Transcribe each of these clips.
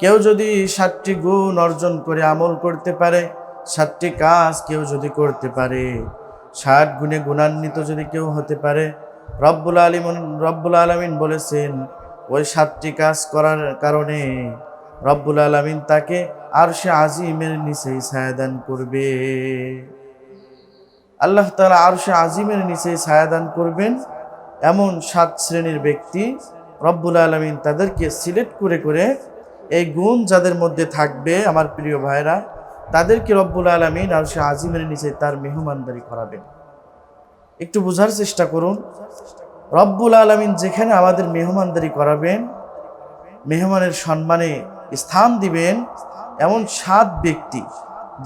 কেউ যদি সাতটি গুণ অর্জন করে আমল করতে পারে, সাতটি কাজ কেউ যদি করতে পারে, ষাট গুণে গুণান্বিত যদি কেউ হতে পারে, রব্বুল আলিমন, রব্বুল আলমিন বলেছেন, ওই সাতটি কাজ করার কারণে রব্বুল আলমিন তাকে আর সে আজিমের নিচেই ছায়াদান করবে। আল্লাহ তালা আর সে আজিমের নিচেই ছায়াদান করবেন এমন সাত শ্রেণির ব্যক্তি রব্বুল আলমিন তাদেরকে সিলেক্ট করে করে এই গুণ যাদের মধ্যে থাকবে আমার প্রিয় ভাইরা তাদেরকে রব্বুল আলমিন আর সে আজিমের নিচে তার মেহমানদারি করাবেন। একটু বোঝার চেষ্টা করুন, রব্বুল আলমিন যেখানে আমাদের মেহমানদারি করাবেন, মেহমানের সম্মানে স্থান দিবেন এমন সাত ব্যক্তি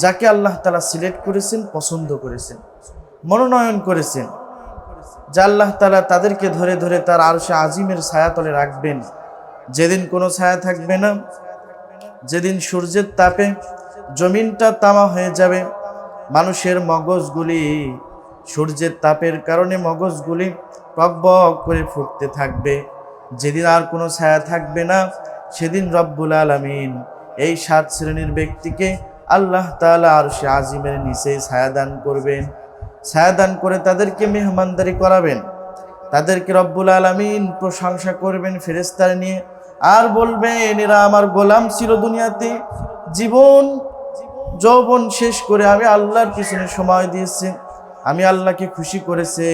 যাকে আল্লাহ তালা সিলেক্ট করেছেন, পছন্দ করেছেন, মনোনয়ন করেছেন, যা আল্লাহ তালা তাদেরকে ধরে ধরে তার আর সে আজিমের ছায়াতলে রাখবেন। যেদিন কোনো ছায়া থাকবে না, যেদিন সূর্যের তাপে জমিনটা তামা হয়ে যাবে, মানুষের মগজগুলি সূর্যের তাপের কারণে মগজগুলি টকবক করে ফুটতে থাকবে। যেদিন আর কোনো ছায়া থাকবে না, সেদিন রব্বুল আলমিন এই সাত শ্রেণির ব্যক্তিকে আল্লাহ তালা আর সে আজিমের নিচে ছায়াদান করবেন। ছায়াদান করে তাদেরকে মেহমানদারি করাবেন। তাদেরকে রব্বুল আলমিন প্রশংসা করবেন ফেরেস্তার নিয়ে আর বলবেন এরা আমার গোলাম ছিল দুনিয়াতে। জীবন, যৌবন শেষ করে আমি আল্লাহর পিছনে সময় দিয়েছি। আমি আল্লাহকে খুশি করেছে।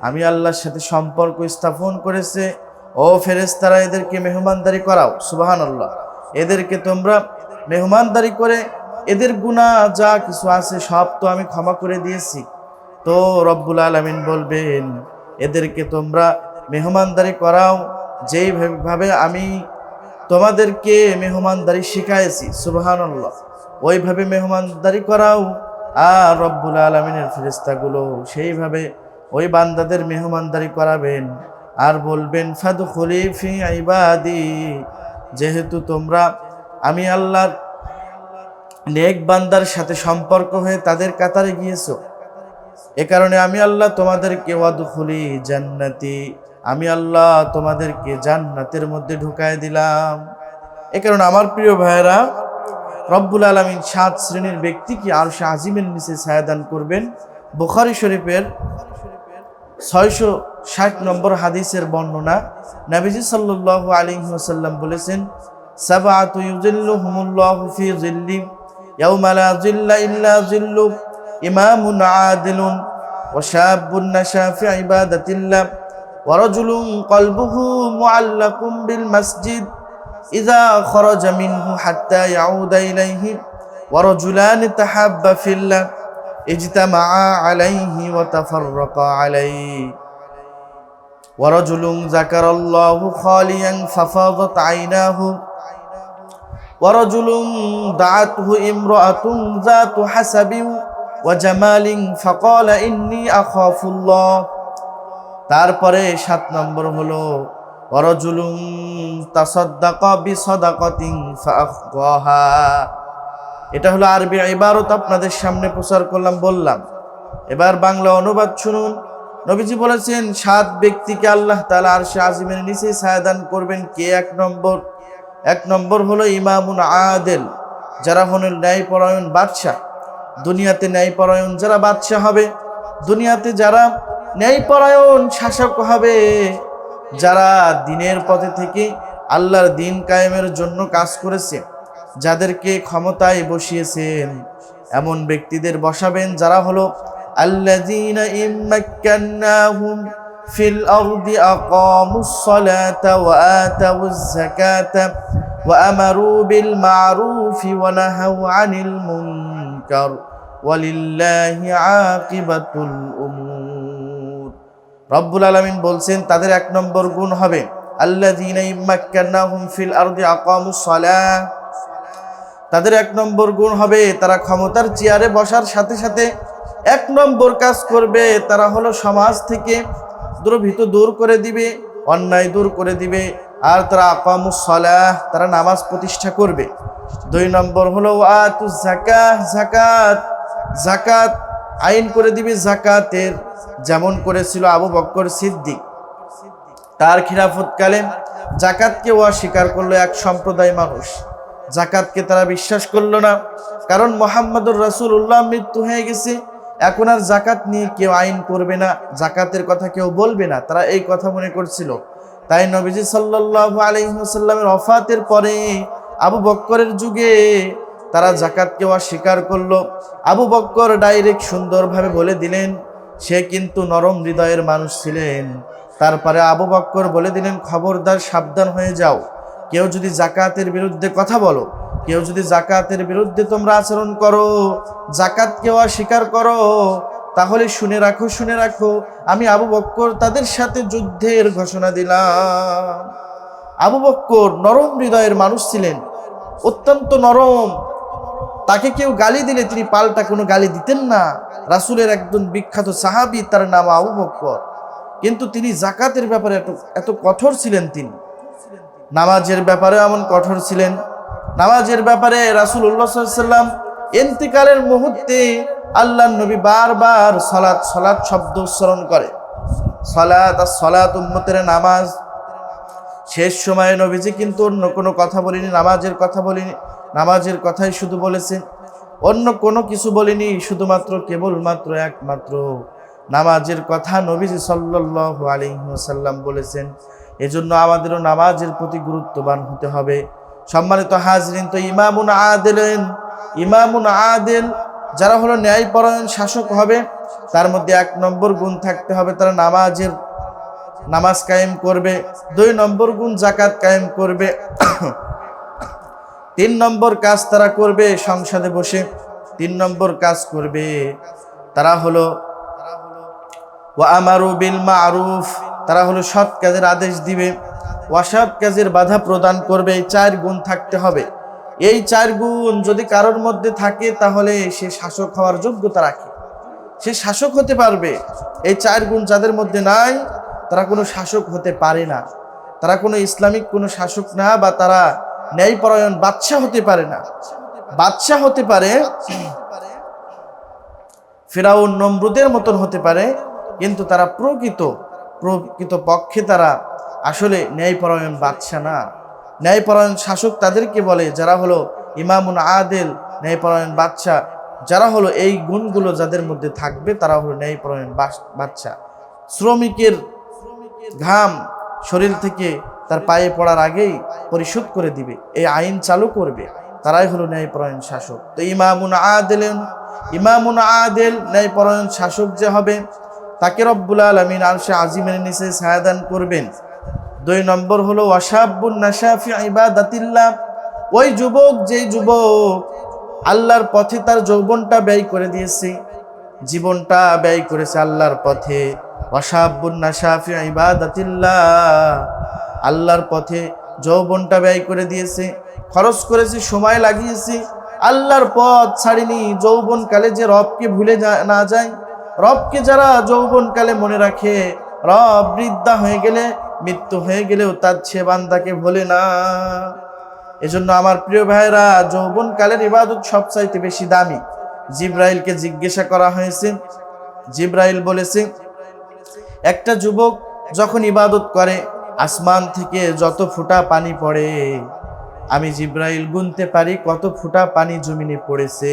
আমি আল্লাহর সাথে সম্পর্ক স্থাপন করেছে। ও ফেরেস্তারা এদেরকে মেহমানদারি করাও। সুবাহান আল্লাহ এদেরকে তোমরা মেহমানদারি করে, এদের গুণা যা কিছু আছে সব তো আমি ক্ষমা করে দিয়েছি। তো রব্বুল আলমিন বলবেন, এদেরকে তোমরা মেহমানদারি করাও। যেইভাবে আমি তোমাদেরকে মেহমানদারি শিখাইছি সুবাহান আল্লাহ ওইভাবে মেহমানদারি করাও আর রব্বুল আলমিনের ফেরিস্তাগুলো সেইভাবে ওই বান্দাদের মেহমানদারি করাবেন আর বলবেন ফাদু খলিফি আইবাদি যেহেতু তোমরা, আমি আল্লাহর নেক বান্দার সাথে সম্পর্ক হয়ে তাদের কাতারে গিয়েছো, এ কারণে আমি আল্লাহ তোমাদেরকে ওয়াদুখুলি জান্নাতি আমি আল্লাহ তোমাদেরকে জান্নাতের মধ্যে ঢুকায় দিলাম। এ কারণে আমার প্রিয় ভাইয়েরা, রব্বুল আলমিন সাত শ্রেণির ব্যক্তিকে আর সে আজিমের নিচে ছায়াদান করবেন? বুখারি শরীফের ছয়শো ষাট নম্বর হাদিসের বর্ণনা নাবিজি সাল্লাহ আলী ওসাল্লাম বলেছেন ইমামুন ورجل قلبه معلق بالمسجد إذا خرج منه حتى يعود إليه ورجلان تحب في الله اجتمعا عليه وتفرقا عليه. ورجل ذكر الله خاليا ففاضت عيناه ورجل دعته امرأة ذات حسب وجمال فقال إني أخاف الله. তারপরে সাত নম্বর হলো ফাআখগাহা এটা হলো আরবি ইবারত, আপনাদের সামনে প্রচার করলাম, বললাম। এবার বাংলা অনুবাদ শুনুন। নবীজি বলেছেন, সাত ব্যক্তিকে আল্লাহ তালা আর সে আজিমের নিচে ছায়াদান করবেন। কে? এক নম্বর। এক নম্বর হলো ইমামুন আদেল, যারা হলেন ন্যায়পরায়ণ বাদশাহ। দুনিয়াতে ন্যায়পরায়ণ যারা বাদশাহ হবে, দুনিয়াতে যারা ন্যায়পরায়ণ শাসক হবে। যারা দিনের পথে থেকে আল্লাহর দিন কায়েমের জন্য কাজ করেছে, যাদেরকে ক্ষমতায় বসিয়েছেন, এমন ব্যক্তিদের বসাবেন যারা হলো, আল্লাযীনা ইম্মাক্কান্নাহুম ফিল আরদি আকামুস সালাতা মা'রুফি ওয়া আনিল মুনকার ওয়ালিল্লাহি আকিবাতুল রব্বুল আলামিন বলছেন, তাদের এক নম্বর গুণ হবে তাদের এক নম্বর গুণ হবে, তারা ক্ষমতার চেয়ারে বসার সাথে সাথে এক নম্বর কাজ করবে, তারা হলো সমাজ থেকে দ্রভিত দূর করে দিবে, অন্যায় দূর করে দিবে, আর তারা আকামুসলাহ তারা নামাজ প্রতিষ্ঠা করবে। দুই নম্বর হলো আতু জাকাত জাকাত জাকাত আইন করে দিবে জাকাতের, যেমন করেছিল আবু বক্কর সিদ্দিক। তার খিলাফতকালে জাকাতকে অস্বীকার করল এক সম্প্রদায় মানুষ। জাকাতকে তারা বিশ্বাস করল না, কারণ মোহাম্মদুর রাসূলুল্লাহ মৃত্যু হয়ে গেছে। এখন আর জাকাত নিয়ে কেউ আইন করবে না, জাকাতের কথা কেউ বলবে না, তারা এই কথা মনে করছিল। তাই নবীজি সাল্লাল্লাহু আলাইহি ওয়াসাল্লামের অফাতের পরে আবু বক্করের যুগে তারা জাকাতকে অস্বীকার করল। আবু বক্কর ডাইরেক্ট সুন্দরভাবে বলে দিলেন, সে কিন্তু নরম হৃদয়ের মানুষ ছিলেন। তারপরে আবু বক্কর বলে দিলেন, খবরদার, সাবধান হয়ে যাও। কেউ যদি জাকাতের বিরুদ্ধে কথা বলো, কেউ যদি জাকাতের বিরুদ্ধে তোমরা আচরণ করো জাকাতকেও অস্বীকার করো, তাহলে শুনে রাখো শুনে রাখো, আমি আবু বক্কর তাদের সাথে যুদ্ধের ঘোষণা দিলাম। আবু বক্কর নরম হৃদয়ের মানুষ ছিলেন, অত্যন্ত নরম তাকে কেউ গালি দিলে তিনি পাল্টা কোনো গালি দিতেন না। রাসূলের একজন বিখ্যাত সাহাবী, তার নাম আবু বক্কর। কিন্তু তিনি জাকাতের ব্যাপারে এত এত কঠোর ছিলেন তিনি। নামাজের ব্যাপারে এমন কঠোর ছিলেন। নামাজের ব্যাপারে রাসুল সাল্লাম এন্তিকালের মুহূর্তে আল্লাহ নবী বারবার সলাৎ সলাৎ শব্দ উচ্চারণ করে। সলাৎ আর সলাৎ উম্মতের নামাজ। শেষ সময়ে নবীজি কিন্তু অন্য কোনো কথা বলিনি, নামাজের কথা বলিনি নামাজের কথাই শুধু বলেছেন অন্য কোনো কিছু বলিনি, শুধুমাত্র কেবলমাত্র একমাত্র নামাজের কথা নবীজি সাল্লাল্লাহু আলাইহি ওয়াসাল্লাম বলেছেন। এজন্য আমাদেরও নামাজের প্রতি গুরুত্ববান হতে হবে। সম্মানিত হাজরিন, তো ইমামুন আদেলেন, ইমামুন আদেল যারা হলো ন্যায়পরায়ণ শাসক হবে, তার মধ্যে এক নম্বর গুণ থাকতে হবে, তারা নামাজের নামাজ কায়েম করবে। দুই নম্বর গুণ জাকাত কায়েম করবে। তিন নম্বর কাজ তারা করবে সংসদে বসে। তিন নম্বর কাজ করবে তারা হলো ও আমারু বিল মারুফ। তারা হলো সৎ কাজের আদেশ দিবে। অসৎ কাজের বাধা প্রদান করবে। এই চার গুণ থাকতে হবে। এই চার গুণ যদি কারোর মধ্যে থাকে তাহলে সে শাসক হওয়ার যোগ্যতা রাখে। সে শাসক হতে পারবে। এই চার গুণ যাদের মধ্যে নাই, তারা কোনো শাসক হতে পারে না। তারা কোনো ইসলামিক কোনো শাসক না বা তারা ন্যায়পরায়ণ বাদশাহ হতে পারে না। বাদশাহ হতে পারে ফেরাউন নমরুদের মতন হতে পারে, কিন্তু তারা প্রকৃত প্রকৃত পক্ষে তারা আসলে ন্যায়পরায়ণ বাদশাহ না। ন্যায়পরায়ণ শাসক তাদেরকে বলে, যারা হলো ইমামুন আদেল ন্যায়পরায়ণ বাদশাহ যারা হলো এই গুণগুলো যাদের মধ্যে থাকবে, তারা হলো ন্যায়পরায়ণ বাদশাহ শ্রমিকের ঘাম শরীর থেকে তার পায়ে পড়ার আগেই পরিশোধ করে দিবে, এই আইন চালু করবে। তারাই হলো ন্যায়পরায়ণ শাসক। তো ইমামুন আদেলেন, ইমামুন আদেল ন্যায়পরায়ণ শাসক যে হবে, তাকে রব্বুল আলমিন আলসে আজিমের নিচে ছায়াদান করবেন। দুই নম্বর হলো ওয়াসাবুন নাসাফি ইবাদাতিল্লাহ। ওই যুবক, যেই যুবক আল্লাহর পথে তার যৌবনটা ব্যয় করে দিয়েছে, জীবনটা ব্যয় করেছে আল্লাহর পথে। ওয়াসাবুন নাসাফি ইবাদাতিল্লাহ। আল্লাহর পথে যৌবনটা ব্যয় করে দিয়েছে, খরচ করেছে, সময় লাগিয়েছে। আল্লাহর পথ ছাড়িনি, যৌবনকালে যে রবকে ভুলে না যায়। রবকে যারা যৌবনকালে মনে রাখে, রব বৃদ্ধা হয়ে গেলে, মৃত্যু হয়ে গেলেও তার সে বান্দাকে ভোলে না। এজন্য আমার প্রিয় ভাইরা যৌবনকালের ইবাদত সবচাইতে বেশি দামি। জিব্রাইলকে জিজ্ঞাসা করা হয়েছে। জিব্রাইল বলেছে, একটা যুবক যখন ইবাদত করে আসমান থেকে যত ফুটা পানি পড়ে, আমি জিব্রাইল গুনতে পারি কত ফুটা পানি জমিনে পড়েছে।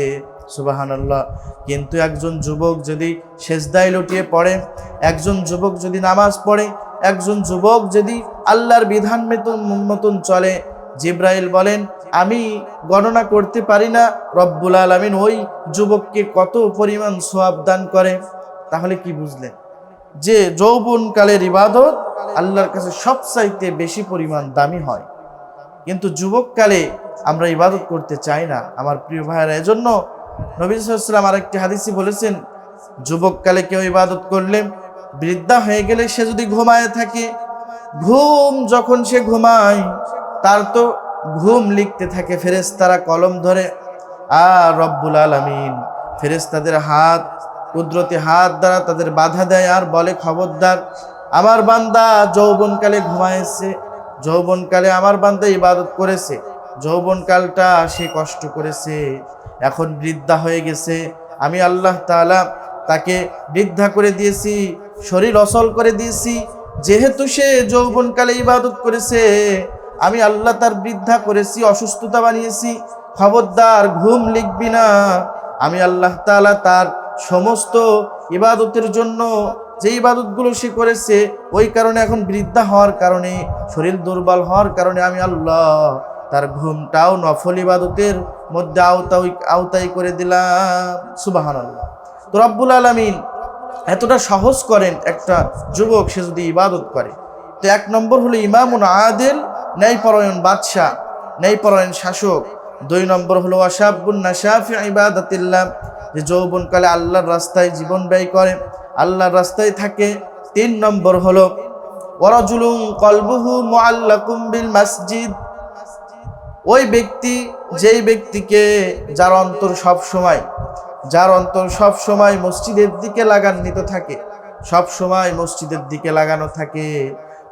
সুবাহানাল্লাহ। কিন্তু একজন যুবক যদি সেজদায় লুটিয়ে পড়ে, একজন যুবক যদি নামাজ পড়ে, একজন যুবক যদি আল্লাহর বিধান মেতন, মতন চলে, জিব্রাইল বলেন, আমি গণনা করতে পারি না, রব্বুল আলমিন ওই যুবককে কত পরিমাণ সোয়াব দান করে। তাহলে কি বুঝলেন? যে যৌবনকালের ইবাদত আল্লাহর কাছে সবচাইতে বেশি পরিমাণ দামি হয়। কিন্তু যুবককালে আমরা ইবাদত করতে চাই না। আমার প্রিয় ভাইয়েরা, এজন্য নবী সাল্লাম আরেকটি হাদিসি বলেছেন, যুবককালে কেউ ইবাদত করলে বৃদ্ধা হয়ে গেলে সে যদি ঘুমায় থাকে, ঘুম যখন সে ঘুমায়, তার তো ঘুম লিখতে থাকে ফেরেশতারা কলম ধরে, আর রব্বুল আলামিন। ফেরেশতাদের হাত, কুদরতি হাত দ্বারা তাদের বাধা দেয়, আর বলে, খবরদার আমার বান্দা যৌবনকালে ঘুমায়েছে যৌবনকালে আমার বান্দা ইবাদত করেছে, যৌবনকালটা সে কষ্ট করেছে, এখন বৃদ্ধা হয়ে গেছে। আমি আল্লাহ তাআলা তাকে বৃদ্ধা করে দিয়েছি, শরীর অসল করে দিয়েছি, যেহেতু সে যৌবনকালে ইবাদত করেছে, আমি আল্লাহ তার বৃদ্ধা করেছি, অসুস্থতা বানিয়েছি, খবরদার ঘুম লিখবি না। আমি আল্লাহ তাআলা তার সমস্ত ইবাদতের জন্য যে ইবাদতগুলো সে করেছে, ওই কারণে এখন বৃদ্ধা হওয়ার কারণে, শরীর দুর্বল হওয়ার কারণে আমি আল্লাহ তার ঘুমটাও নফল ইবাদতের মধ্যে আওতাই আওতাই করে দিলাম। সুবাহান আল্লাহ তো রব্বুল আলমিন এতটা সহজ করেন একটা যুবক, সে যদি ইবাদত করে। তো এক নম্বর হলো ইমামুন আদেল, ন্যায়পরায়ণ বাদশাহ, ন্যায়পরায়ণ শাসক। দুই নম্বর হলো আশাবুন নাশাফি ইবাদাতিল্লাহ, যে যৌবনকালে আল্লাহর রাস্তায় জীবন ব্যয় করে। আল্লাহর রাস্তায় থাকে। তিন নম্বর হলো, ওয়ারাজুলুন কলবুহু মুআল্লাকুম বিল মসজিদ। ওই ব্যক্তি, যেই ব্যক্তিকে যার অন্তর সব সময়, যার অন্তর সব সময় মসজিদের দিকে লাগান্বিত থাকে, সব সময় মসজিদের দিকে লাগানো থাকে।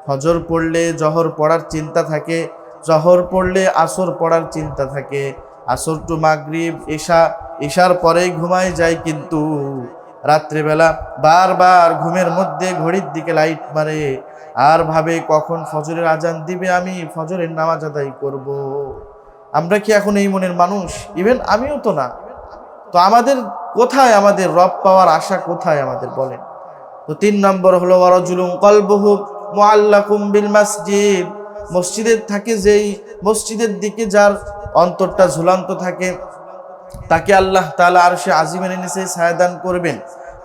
ফজর পড়লে জহর পড়ার চিন্তা থাকে, জহর পড়লে আসর পড়ার চিন্তা থাকে। আসর টু মাগরিব, এশা, এশার পরেই ঘুমায় যায় কিন্তু রাত্রেবেলা বারবার ঘুমের মধ্যে ঘড়ির দিকে লাইট মারে। আর ভাবে কখন ফজরের আজান দিবে আমি ফজরের নামাজ আদায় করব। আমরা কি এখন এই মনের মানুষ? ইভেন আমিও তো না। তো আমাদের কোথায় আমাদের রব পাওয়ার আশা কোথায় আমাদের বলেন? তো তিন নম্বর হলো, ওয়ারজুলুম কলবহু মুআল্লাকুম বিল মসজিদ। মসজিদের থাকে যেই মসজিদের দিকে যার অন্তরটা ঝুলান্ত থাকে। তাকে আল্লাহ তালা আর সে আজিমের নিচে ছায়াদান করবেন।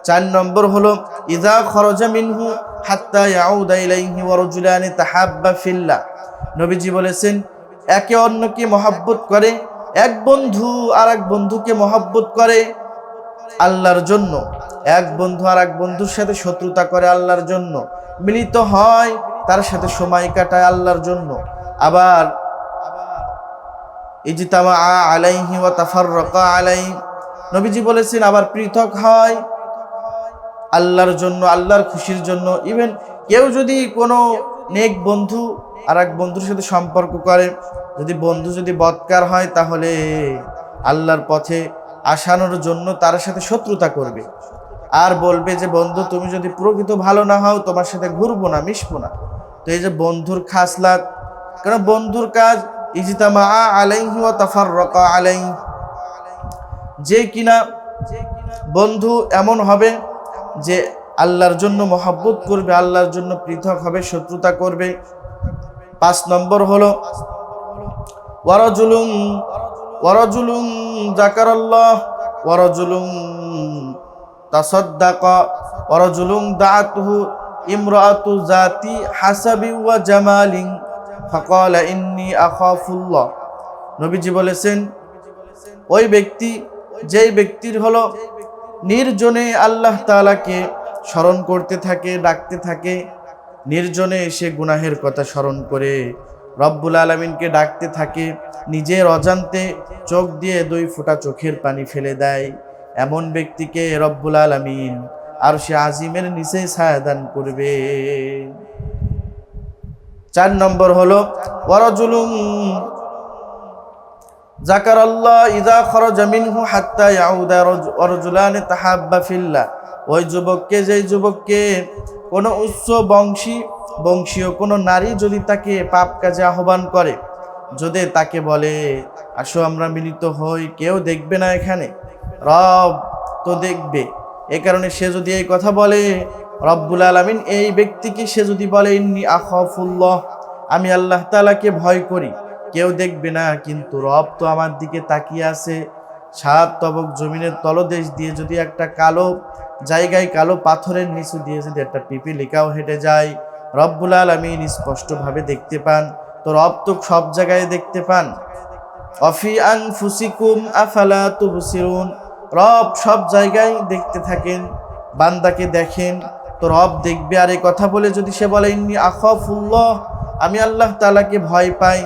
চার নম্বর হলো, ইদা খরজা মিনহু হাত্তা ইয়াউদা ইলাইহি ওয়া তাহাব্বা ফিল্লাহ নবীজি বলেছেন, একে অন্যকে মহাব্বত করে, এক বন্ধু আর এক বন্ধুকে মহাব্বত করে আল্লাহর জন্য। এক বন্ধু আর এক বন্ধুর সাথে শত্রুতা করে আল্লাহর জন্য। মিলিত হয়, তার সাথে সময় কাটায় আল্লাহর জন্য। আবার ইজতামা আলাইহি ওয়া তাফাররাকা আলাইহি নবীজি বলেছেন, আবার পৃথক হয় আল্লাহর জন্য, আল্লাহর খুশির জন্য। ইভেন কেউ যদি কোনো নেক বন্ধু আর এক বন্ধুর সাথে সম্পর্ক করে, যদি বন্ধু যদি বৎকার হয়, তাহলে আল্লাহর পথে আসানোর জন্য তার সাথে শত্রুতা করবে। আর বলবে যে, বন্ধু, তুমি যদি প্রকৃত ভালো না হও, তোমার সাথে ঘুরবো না, মিশবো না। তো এই যে বন্ধুর খাসলাত কারণ বন্ধুর কাজ ইজিতামা আলাইহি ও তাফার রকা আলাই যে কিনা বন্ধু এমন হবে যে আল্লাহর জন্য মহাব্বত করবে, আল্লাহর জন্য পৃথক হবে, শত্রুতা করবে। পাঁচ নম্বর হলো ওয়ারজুলুম ওয়ারজুলুম জাকারাল্লাহ ওয়ারজুলুম তাসাদ্দাকা ওয়ারজুলুম দাআতুহু ইমরাআতু জাতি হাসাবি ওয়া জামালিন। ফাকালা ইন্নী আখাফুল্লাহ। নবীজি বলেছেন, ওই ব্যক্তি, যেই ব্যক্তির হলো নির্জনে আল্লাহ তাআলাকে স্মরণ করতে থাকে, ডাকতে থাকে, নির্জনে সে গুনাহের কথা স্মরণ করে, রব্বুল আলমিনকে ডাকতে থাকে নিজের অজান্তে চোখ দিয়ে দুই ফোঁটা চোখের পানি ফেলে দেয়, এমন ব্যক্তিকে রব্বুল আলমিন আর সে আজিমের নিচে ছায়াদান করবে। চার নম্বর হলো, ওয়ারজুলুম জাকার আল্লাহ ইদা খরজা মিনহু হাত্তা ইয়াউদা তাহাব্বা ফিল্লাহ। ওই যুবককে, যেই যুবককে কোনো উচ্চ বংশী বংশীয় কোনো নারী যদি তাকে পাপ কাজে আহ্বান করে, যদি তাকে বলে, আসো আমরা মিলিত হই, কেউ দেখবে না এখানে? রব তো দেখবে। এ কারণে সে যদি এই কথা বলে রব্বুল আলমিন, এই ব্যক্তিকে সে যদি বলে, ইন্নি আখফুল্লাহ আমি আল্লাহ তালাকে ভয় করি। কেউ দেখবে না, কিন্তু রব তো আমার দিকে তাকিয়ে আছে। সাত তবক জমিনের তলদেশ দিয়ে যদি একটা কালো জায়গায় কালো পাথরের নিচু দিয়ে যদি একটা পিপিলিকাও হেঁটে যায়, রব্বুল আলমিন স্পষ্টভাবে দেখতে পান। তো রব তো সব জায়গায় দেখতে পান। অফি আং ফুসিকুম আফালা তুবসিরুন। রব সব জায়গায় দেখতে থাকেন, বান্দাকে দেখেন। তো রব দেখবে আর এই কথা বলে যদি সে বলে, ইন্নি আখফুল্লাহ আমি আল্লাহ তালাকে ভয় পাই।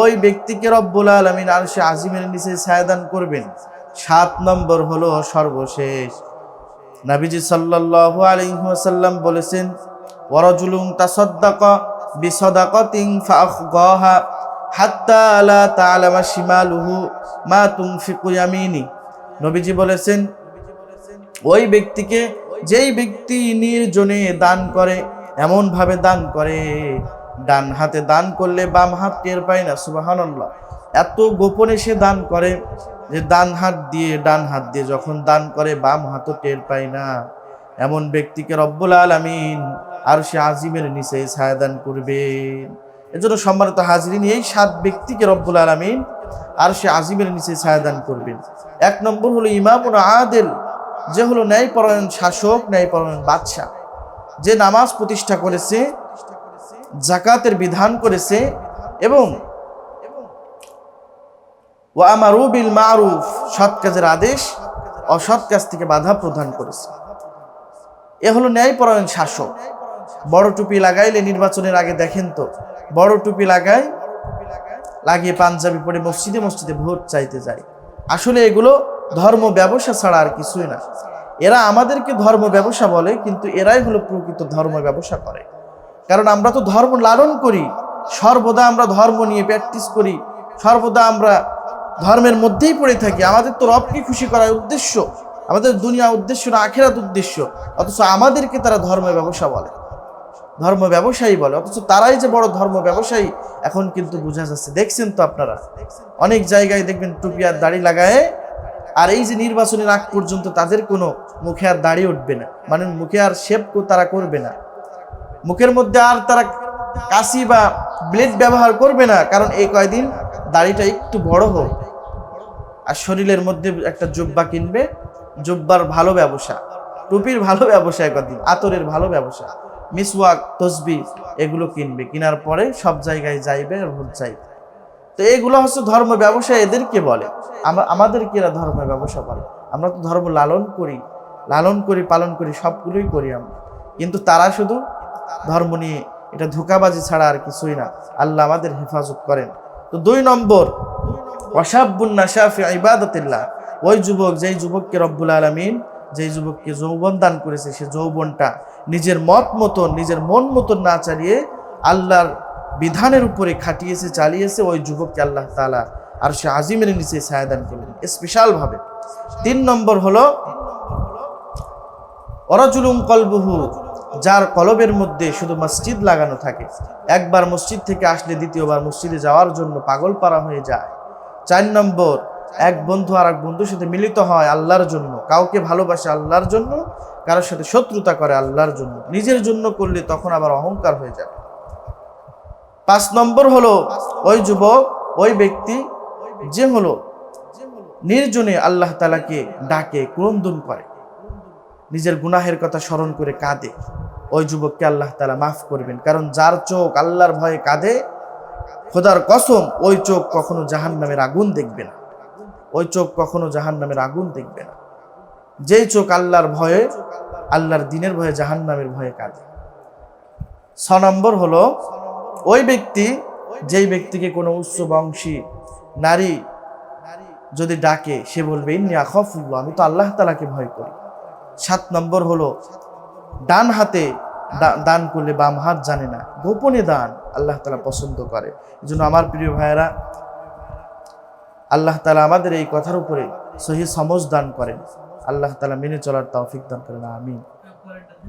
ওই ব্যক্তিকে রব্বুল আলমিন আর সে আজিমের নিচে ছায়াদান করবেন। সাত নম্বর হলো সর্বশেষ। নাবিজি সাল্লাল্লাহু আলাইহি ওয়াসাল্লাম বলেছেন, ওয়ারাজুলুন তাসাদ্দাকা বিসাদাকাতিন ফাআখগাহা হাত্তা লা তা'লামা শিমালুহু মা তুনফিকু ইয়ামিনি। নবীজি বলেছেন, ওই ব্যক্তিকে যেই ব্যক্তি নির্জনে দান করে এমন ভাবে দান করে। ডান হাতে দান করলে বাম হাত টের পায় না, সুবহানাল্লাহ। এত গোপনে সে দান করে যে ডান হাত দিয়ে, ডান হাত দিয়ে যখন দান করে, বাম হাতও টের পায় না। এমন ব্যক্তিকে রব্বুল আলামিন আর সে আজিমের নিচে ছায়া দান করবেন এজন্য সম্মানিত হাজরিন, এই সাত ব্যক্তিকে রব্বুল আলামিন আর সে আজিমের নিচে ছায়া দান করবেন। এক নম্বর হলো ইমামুল আদেল। যে হলো ন্যায়পরায়ণ শাসক, ন্যায়পরায়ণ বাদশাহ। যে নামাজ প্রতিষ্ঠা করেছে, জাকাতের বিধান করেছে এবং ও আমার বিল মারুফ, সৎ কাজের আদেশ, অসৎ কাজ থেকে বাধা প্রদান করেছে। এ হলো ন্যায়পরায়ণ শাসক। বড় টুপি লাগাইলে নির্বাচনের আগে দেখেন তো, বড় টুপি লাগায় লাগিয়ে পাঞ্জাবি পরে মসজিদে মসজিদে ভোট চাইতে যায়। আসলে এগুলো ধর্ম ব্যবসা ছাড়া আর কিছুই না। এরা আমাদেরকে ধর্ম ব্যবসা বলে, কিন্তু এরাই হলো প্রকৃত ধর্ম ব্যবসা করে। কারণ আমরা তো ধর্ম লালন করি, সর্বদা আমরা ধর্ম নিয়ে প্র্যাকটিস করি, সর্বদা আমরা ধর্মের মধ্যেই পড়ে থাকি। আমাদের তো রবকে খুশি করার উদ্দেশ্য, আমাদের দুনিয়া উদ্দেশ্য না, আখেরাত উদ্দেশ্য। অথচ আমাদেরকে তারা ধর্ম ব্যবসা বলে। ধর্ম ব্যবসায়ী বলে, অথচ তারাই যে বড় ধর্ম ব্যবসায়ী, এখন কিন্তু বোঝা যাচ্ছে। দেখছেন তো আপনারা? অনেক জায়গায় দেখবেন টুপি আর দাড়ি লাগায় আর এই যে নির্বাচনের আগ পর্যন্ত তাদের কোনো মুখে আর দাঁড়িয়ে উঠবে না। মানে মুখে আর শেপ তারা করবে না। মুখের মধ্যে আর তারা কাশি বা ব্লেড ব্যবহার করবে না, কারণ এই কয়দিন দাড়িটা একটু বড় হোক। আর শরীরের মধ্যে একটা জুব্বা কিনবে, জুব্বার ভালো ব্যবসা, টুপির ভালো ব্যবসা একদিন আতরের ভালো ব্যবসা, মিসওয়াক, তসবি, এগুলো কিনবে। কেনার পরে সব জায়গায় যাইবে আর ভোট চাইবে। তো এগুলো হচ্ছে ধর্ম ব্যবসা এদেরকে বলে। আমা- আমাদেরকে এরা ধর্ম ব্যবসা বলে। আমরা তো ধর্ম লালন করি। লালন করি, পালন করি, সবগুলোই করি আমরা। কিন্তু তারা শুধু ধর্ম নিয়ে এটা ধোকাবাজি ছাড়া আর কিছুই না। আল্লাহ আমাদের হেফাজত করেন। তো দুই নম্বর ইবাদতিল্লাহ। ওই যুবক, যেই যুবককে রব্বুল আলমিন, যেই যুবককে যৌবন দান করেছে, সে যৌবনটা নিজের মত মতন, নিজের মন মতন না চালিয়ে আল্লাহর বিধানের উপরে খাটিয়েছে, চালিয়েছে ওই যুবককে আল্লাহ তালা আর সে আজিমের নিচে ছায়াদান করলেন। স্পেশালভাবে তিন নম্বর হলো, অরাজুলুম কলবহু, যার কলবের মধ্যে শুধু মসজিদ লাগানো থাকে, একবার মসজিদ থেকে আসলে দ্বিতীয়বার মসজিদে যাওয়ার জন্য পাগল পারা হয়ে যায়। চার নম্বর, এক বন্ধু আর এক বন্ধুর সাথে মিলিত হয় আল্লাহর জন্য, কাউকে ভালোবাসে আল্লাহর জন্য, কারোর সাথে শত্রুতা করে আল্লাহর জন্য। নিজের জন্য করলে তখন আবার অহংকার হয়ে যাবে। পাঁচ নম্বর হলো ওই যুবক, ওই ব্যক্তি যে হলো নির্জনে আল্লাহ তালাকে ডাকে, ক্রন্দন করে। নিজের গুনাহের কথা স্মরণ করে কাঁদে। ওই যুবককে আল্লাহ তালা মাফ করবেন, কারণ যার চোখ আল্লাহর ভয়ে কাঁদে, খোদার কসম ওই চোখ কখনো জাহান নামের আগুন দেখবে না। ওই চোখ কখনো জাহান নামের আগুন দেখবে না। যেই চোখ আল্লাহর ভয়ে, আল্লাহর দিনের ভয়ে জাহান নামের ভয়ে কাঁদে। ছ নম্বর হলো ওই ব্যক্তি, যেই ব্যক্তিকে কোনো উচ্চ বংশী নারী যদি ডাকে, সে বলবে, ইন্নি আমি তো আল্লাহ তালাকে ভয় করি। সাত নম্বর হলো, ডান হাতে দান করলে বাম হাত জানে না, গোপনে দান আল্লাহ তালা পছন্দ করে। এই জন্য আমার প্রিয় ভাইয়েরা, আল্লাহ তালা আমাদের এই কথার উপরে সহি সমজ দান করেন। আল্লাহ তালা মেনে চলার তৌফিক দান করেন আমি